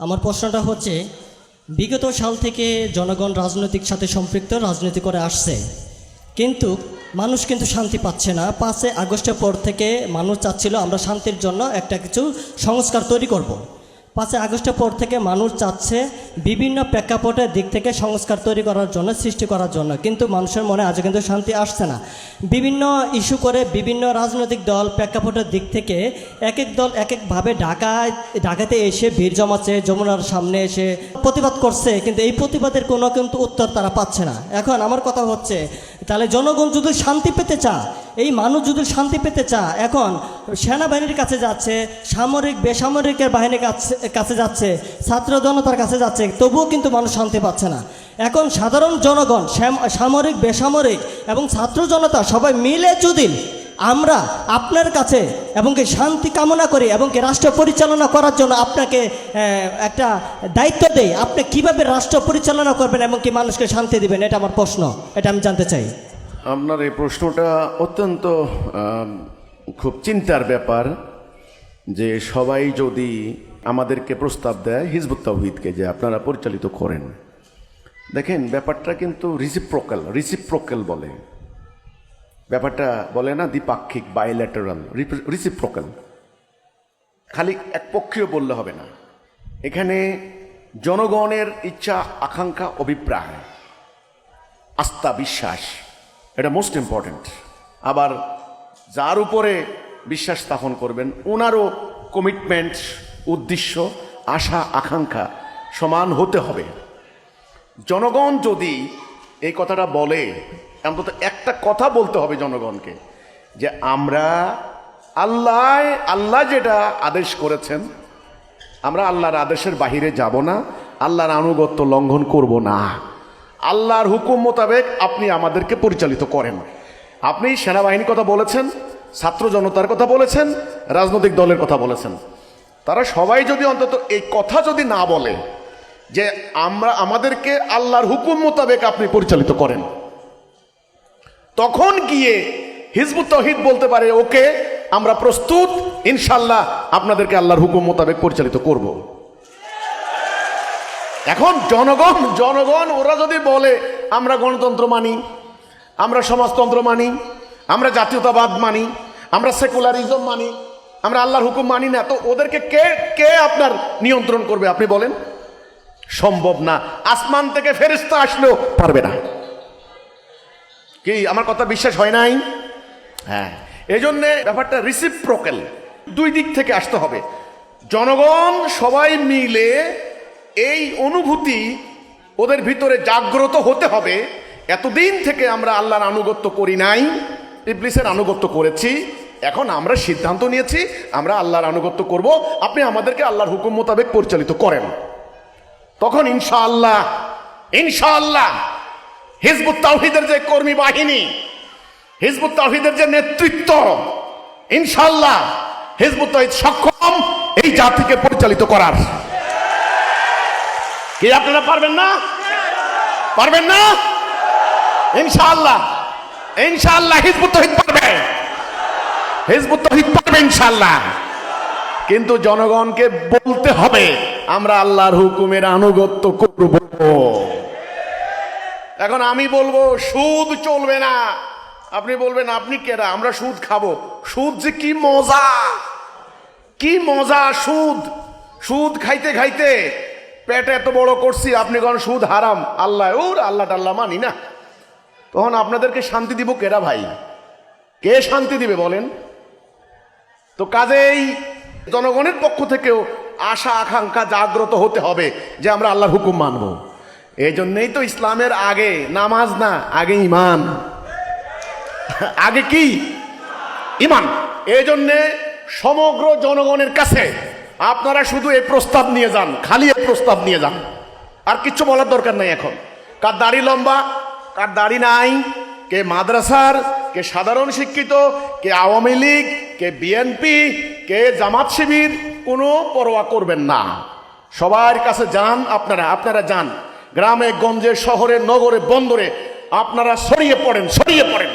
আমার প্রশ্নটা হচ্ছে, বিগত সাল থেকে জনগণ রাজনৈতিক সাথে সম্পৃক্ত, রাজনীতি করে আসছে কিন্তু মানুষ কিন্তু শান্তি পাচ্ছে না পাঁচে আগস্টের পর থেকে মানুষ চাচ্ছিল আমরা শান্তির জন্য একটা কিছু সংস্কার তৈরি করব। পাঁচই আগস্টের পর থেকে মানুষ চাচ্ছে বিভিন্ন প্রেক্ষাপটের দিক থেকে সংস্কার তৈরি করার জন্য, সৃষ্টি করার জন্য। কিন্তু মানুষের মনে আজও কিন্তু শান্তি আসছে না। বিভিন্ন ইস্যু করে বিভিন্ন রাজনৈতিক দল প্রেক্ষাপটের দিক থেকে এক এক দল এক একভাবে ঢাকায়, ঢাকাতে এসে ভিড় জমাচ্ছে, যমুনার সামনে এসে প্রতিবাদ করছে, কিন্তু এই প্রতিবাদের কোনো কিন্তু উত্তর তারা পাচ্ছে না। এখন আমার কথা হচ্ছে তাহলে জনগণ যদি শান্তি পেতে চা এই মানুষ যদি শান্তি পেতে চা এখন সেনাবাহিনীর কাছে যাচ্ছে, সামরিক, বেসামরিকের বাহিনীর কাছে কাছে যাচ্ছে, ছাত্র জনতার কাছে যাচ্ছে, তবুও কিন্তু মানুষ শান্তি পাচ্ছে না। এখন সাধারণ জনগণ সামরিক, বেসামরিক এবং ছাত্র জনতা সবাই মিলে যদি আমরা আপনার কাছে এবং কি শান্তি কামনা করি এবং কি রাষ্ট্র পরিচালনা করার জন্য আপনাকে একটা দায়িত্ব দেই। আপনি কীভাবে রাষ্ট্র পরিচালনা করবেন এবং কি মানুষকে শান্তি দিবেন, এটা আমার প্রশ্ন। এটা আমি জানতে চাই। আপনার এই প্রশ্নটা অত্যন্ত খুব চিন্তার ব্যাপার যে সবাই যদি আমাদেরকে প্রস্তাব দেয় হিজবুত তাওহিদকে যে আপনারা পরিচালিত করেন। দেখেন, ব্যাপারটা কিন্তু রিসিপ্রোকাল রিসিপ্রোকাল বলে। ব্যাপারটা বলে না, দ্বিপাক্ষিক বাইল্যাটারাল রিসিপ্রোকাল খালি একপক্ষীয় বললে হবে না। এখানে জনগণের ইচ্ছা, আকাঙ্ক্ষা, অভিপ্রায়, আস্থা, বিশ্বাস, এটা মোস্ট ইম্পর্ট্যান্ট আবার যার উপরে বিশ্বাস স্থাপন করবেন ওনারও কমিটমেন্ট উদ্দেশ্য, আশা, আকাঙ্ক্ষা সমান হতে হবে। জনগণ যদি এই কথাটা বলে অন্তত একটা কথা বলতে হবে জনগণকে, যে আমরা আল্লাহ আল্লাহ যেটা আদেশ করেছেন, আমরা আল্লাহর আদেশের বাহিরে যাব না, আল্লাহর আনুগত্য লঙ্ঘন করব না। আল্লাহর হুকুম মোতাবেক আপনি আমাদেরকে পরিচালিত করেন। আপনি সেনাবাহিনীর কথা বলেছেন, ছাত্র জনতার কথা বলেছেন, রাজনৈতিক দলের কথা বলেছেন। তারা সবাই যদি অন্তত এই কথা যদি না বলে, যে আমরা, আমাদেরকে আল্লাহর হুকুম মোতাবেক আপনি পরিচালিত করেন। তখন গিয়ে হিজবুত তহিদ বলতে পারে, ওকে, আমরা প্রস্তুত ইনশাল্লাহ আপনাদেরকে আল্লাহর হুকুম মোতাবেক পরিচালিত করব। এখন জনগণ জনগণ, ওরা যদি বলে, আমরা গণতন্ত্র মানি, আমরা সমাজতন্ত্র মানি, আমরা জাতীয়তাবাদ মানি, আমরা সেকুলারিজম মানি, আমরা আল্লাহর হুকুম মানি না, তো ওদেরকে কে কে আপনার নিয়ন্ত্রণ করবে আপনি বলেন? সম্ভব না। আসমান থেকে ফেরিস্তা আসলেও পারবে না। কি, আমার কথা বিশ্বাস হয় নাই? হ্যাঁ। এই জন্যে ব্যাপারটা রিসিপ্রোকেল দুই দিক থেকে আসতে হবে। জনগণ সবাই মিলে এই অনুভূতি ওদের ভিতরে জাগ্রত হতে হবে। এতদিন থেকে আমরা আল্লাহর আনুগত্য করি নাই, ইবলিসের আনুগত্য করেছি। এখন আমরা সিদ্ধান্ত নিয়েছি, আমরা আল্লাহর আনুগত্য করব। আপনি আমাদেরকে আল্লাহর হুকুম মোতাবেক পরিচালিত করেন। তখন ইনশাআল্লাহ ইনশাআল্লাহ হিজবুত তাওহিদের যে কর্মী বাহিনী, হিজবুত তাওহিদের যে নেতৃত্ব ইনশাল্লাহ হিজবুত তাওহিদ সক্ষম এই জাতিকে পরিচালিত করার। কি আপনারা পারবেন না? পারবেন না? ইনশাল্লাহ ইনশাল্লাহ হিজবুত তাওহিদ পারবে। হিজবুত তাওহিদ পারবে ইনশাআল্লাহ। কিন্তু জনগণকে বলতে হবে, আমরা আল্লাহর হুকুমের আনুগত্য করব। এখন আমি বলব, সুদ চলবে না। আপনি বলবেন, আপনি কেরা আমরা সুদ খাব। সুদ যে কি মজা! কি মজা সুদ! সুদ খাইতে খাইতে পেট এত বড় করছি, আপনি কোন সুদ হারাম? আল্লাহ ওর আল্লাহ টাল্লাহ মানি না। তখন আপনাদেরকে শান্তি দিব কেরা ভাই? কে শান্তি দিবে বলেন? তো কাজেই জনগণের পক্ষ থেকেও আশা, আকাঙ্ক্ষা জাগ্রত হতে হবে যে আমরা আল্লাহর হুকুম মানব। এই জন্যই তো ইসলামের আগে নামাজ না আগে ইমান আগে কি? ইমান এই জন্যে সমগ্র জনগণের কাছে আপনারা শুধু এই প্রস্তাব নিয়ে যান খালি এই প্রস্তাব নিয়ে যান। আর কিচ্ছু বলার দরকার নাই এখন। কার দাড়ি লম্বা কার দাড়ি নাই কে মাদ্রাসার কে সাধারণ শিক্ষিত কে আওয়ামী লীগ কে বিএনপি কে জামাত শিবির কোনো পরোয়া করবেন না। সবার কাছে যান আপনারা আপনারা যান। গ্রামে গঞ্জে শহরে নগরে বন্দরে আপনারা ছড়িয়ে পড়েন ছড়িয়ে পড়েন।